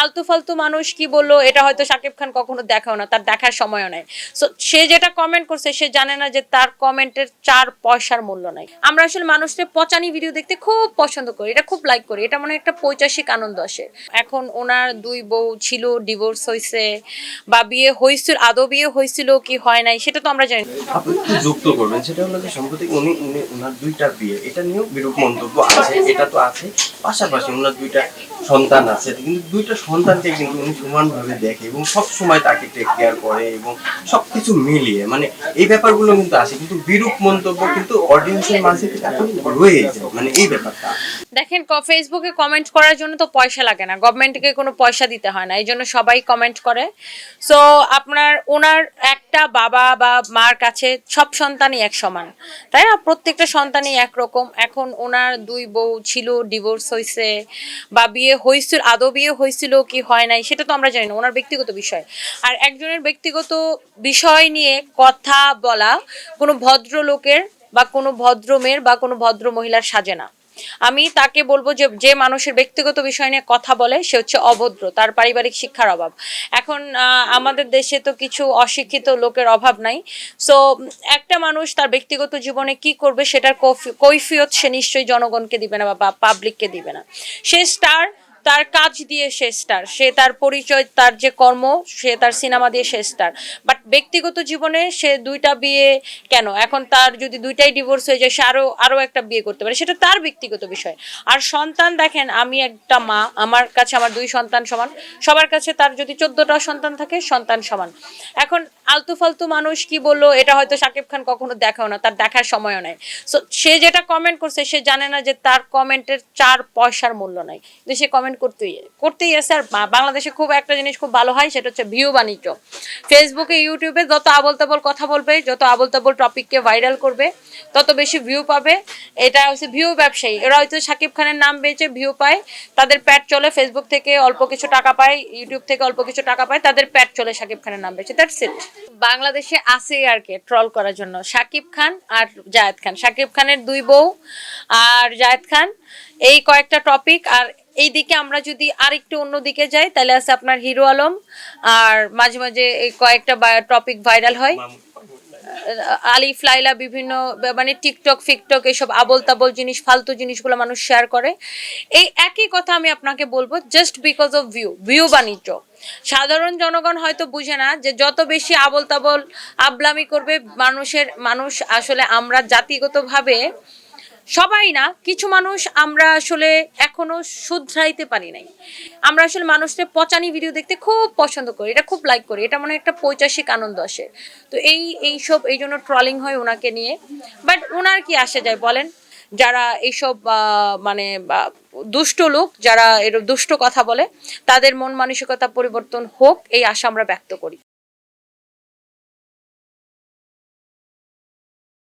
আলতু ফালতু মানুষ কি বলল, এটা হয়তো শাকিব খান কখনো দেখাও না, তার দেখার সময়ও নাই। সো সে যেটা কমেন্ট করছে, সে জানে না যে তার কমেন্টের চার পয়সার মূল্য নাই। আমরা আসলে মানুষের পচানি ভিডিও দেখতে খুব পছন্দ করি, এটা খুব লাইক করি, এটা মনে হয় একটা পৈচাসিক আনন্দ আসে। এখন ওনার দুই বউ ছিল ডিভোর্স হয়েছে বা বিয়ে হয়েছিল আদৌ বিয়ে হয়েছিল কি হয় নাই, সেটা তো আমরা জানি যুক্ত করবেন, সেটা হলো সম্প্রতি উনি ওনার দুইটা বিয়ে, এটা নিয়েও বিরূপ মন্তব্য আছে, এটা তো আছে, পাশাপাশি ওনার দুইটা সন্তান আছে, কিন্তু দুইটা সন্তানকে কিন্তু উনি সমানভাবে দেখে এবং সব সময় তাকে টেক কেয়ার করে এবং সবকিছু মিলিয়ে মানে এই ব্যাপারগুলো কিন্তু আছে কিন্তু বিরূপ মন্তব্য কিন্তু অডিয়েন্সের মাঝে রয়ে যায় মানে এই ব্যাপারটা। দেখেন ফেসবুকে কমেন্ট করার জন্য তো পয়সা লাগে না। গভর্নমেন্টকে কোনো পয়সা দিতে হয় না। এই জন্য সবাই কমেন্ট করে। সো আপনার ওনার একটা বাবা বা মার কাছে সব সন্তানই এক সমান। তাই না? প্রত্যেকটা সন্তানই একরকম। এখন ওনার দুই বউ ছিল ডিভোর্স হয়েছে বা বিয়ে হয়েছিল আদৌ বিয়ে হয়েছিল কি হয় নাই, সেটা তো আমরা জানি না, ওনার ব্যক্তিগত বিষয়। আর একজনের ব্যক্তিগত বিষয় নিয়ে কথা বলা কোনো ভদ্রলোকের বা কোনো ভদ্র মেয়ের বা কোনো ভদ্র মহিলার সাজে না। আমি তাকে বলব যে যে মানুষের ব্যক্তিগত বিষয় নিয়ে কথা বলে, সে হচ্ছে অভদ্র, তার পারিবারিক শিক্ষার অভাব। এখন আমাদের দেশে তো কিছু অশিক্ষিত লোকের অভাব নাই। সো, একটা মানুষ তার ব্যক্তিগত জীবনে কি করবে, সেটার কফি- কৈফিয়ত সে নিশ্চয়ই জনগণকে দিবে না বা পাবলিককে দিবে না। সে স্টার তার কাজ দিয়ে সে স্টার সে তার পরিচয়, তার যে কর্ম, সে তার সিনেমা দিয়ে সে স্টার বাট ব্যক্তিগত জীবনে সে দুইটা বিয়ে কেন? এখন তার যদি দুইটাই ডিভোর্স হয়ে যায়, সে আরও আরও একটা বিয়ে করতে পারে। সেটা তার ব্যক্তিগত বিষয়। আর সন্তান দেখেন, আমি একটা মা, আমার কাছে আমার দুই সন্তান সমান। সবার কাছে তার যদি চোদ্দটা সন্তান থাকে, সন্তান সমান। এখন আলতু ফালতু মানুষ কি বলল, এটা হয়তো শাকিব খান কখনো দেখাও না, তার দেখার সময়ও নাই। সো সে যেটা কমেন্ট করছে, সে জানে না যে তার কমেন্টের চার পয়সার মূল্য নাই। কিন্তু সে কমেন্ট করতেই করতেই আছে। আর বাংলাদেশে খুব একটা জিনিস খুব ভালো হয়, সেটা হচ্ছে ভিউ বাণিজ্য। ফেসবুকে ইউটিউবে যত আবল তাবল কথা বলবে, যত আবল তাবল টপিককে ভাইরাল করবে, তত বেশি ভিউ পাবে। এটা হচ্ছে ভিউ ব্যবসায়ী। এরা হয়তো শাকিব খানের নাম বেচে ভিউ পায়, তাদের প্যাট চলে ফেসবুক থেকে অল্প কিছু টাকা পায় ইউটিউব থেকে অল্প কিছু টাকা পায়, তাদের প্যাট চলে শাকিব খানের নাম বেচে। দ্যাটস ইট বাংলাদেশে আছে আর কি ট্রল করার জন্য। শাকিব খান আর জায়েদ খান। শাকিব খানের দুই বউ আর জায়েদ খান। এই কয়েকটা টপিক আর এই দিকে আমরা যদি আর একটু অন্য দিকে যাই তাহলে আছে আপনার হিরো আলম আর মাঝে মাঝে এই কয়েকটা টপিক ভাইরাল হয়। আলিফ লাইলা বিভিন্ন মানে টিকটক ফিকটক এসব আবল তাবল জিনিস ফালতু জিনিসগুলো মানুষ শেয়ার করে। এই একই কথা আমি আপনাকে বলব just because of view view বাণিজ্য সাধারণ জনগণ হয়তো বুঝে না যে যত বেশি আবল তাবল আবলামি করবে মানুষের, মানুষ আসলে আমরা জাতিগতভাবে সবাই না, কিছু মানুষ আমরা আসলে এখনও শুধরাইতে পারি নাই। আমরা আসলে মানুষের পচানি ভিডিও দেখতে খুব পছন্দ করি, এটা খুব লাইক করি, এটা মনে হয় একটা পৈচাসিক আনন্দ আসে। তো এই এইসব এই জন্য ট্রলিং হয় ওনাকে নিয়ে। বাট ওনার কি আসে যায় বলেন? যারা এইসব মানে দুষ্ট লোক, যারা এর দুষ্ট কথা বলে, তাদের মন মানসিকতা পরিবর্তন হোক, এই আশা আমরা ব্যক্ত করি।